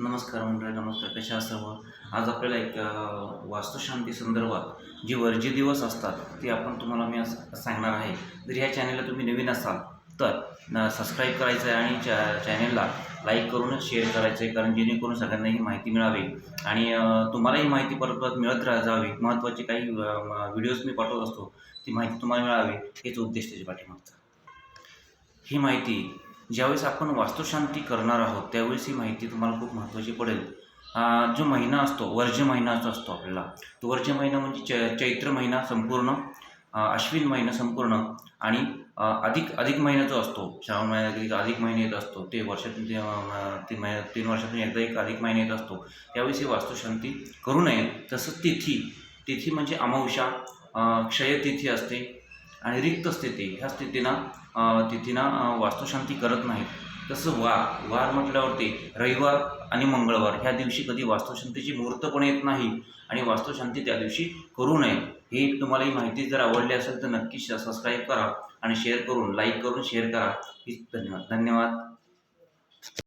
नमस्कार मंडळी नमस्कार. कशा सर्व? आज आपल्याला एक वास्तुशांती संदर्भात जे वर्जी दिवस असतात ते आपण तुम्हाला मी सांगणार आहे. जर ह्या चॅनलला तुम्ही नवीन असाल तर सबस्क्राईब करायचं आहे आणि चॅ चॅनलला लाईक करूनच शेअर करायचं आहे कारण जेणेकरून सगळ्यांना ही माहिती मिळावी. आणि तुम्हालाही तुम्हाला ही माहिती परत परत मिळत राहा जावी. महत्त्वाचे काही व्हिडिओज मी पाठवत असतो ती माहिती तुम्हाला मिळावी हेच उद्देश त्याच्या पाठीमागचा. ही माहिती ज्यावेळेस आपण वास्तुशांती करणार आहोत त्यावेळेस ही माहिती तुम्हाला खूप महत्त्वाची पडेल. जो महिना असतो वर्ज्य महिना जो असतो आपल्याला तो वर्ज्य महिना म्हणजे चै चैत्र महिना संपूर्ण अश्विन महिना संपूर्ण आणि अधिक अधिक महिना जो असतो श्रावण महिन्यात एक अधिक महिने येत असतो ते वर्षातून तीन महिन्या तीन वर्षातून एकदा एक अधिक महिना येत असतो त्यावेळेस ही वास्तुशांती करू नये. तसंच तिथी तिथी म्हणजे अमावस्या क्षयतिथी असते आणि रिक्त स्थिती ह्या स्थितीना अं, तिथीना वास्तुशांती करत नाहीत. तसं वार वार म्हटल्यावरती रविवार आणि मंगळवार ह्या दिवशी कधी वास्तुशांतीची मुहूर्त पण येत नाही आणि वास्तुशांती त्या दिवशी करू नये. ही तुम्हाला ही माहिती जर आवडली असेल तर नक्की सबस्क्राईब करा आणि शेअर करून लाईक करून शेअर करा. हीच धन्यवाद. धन्यवाद.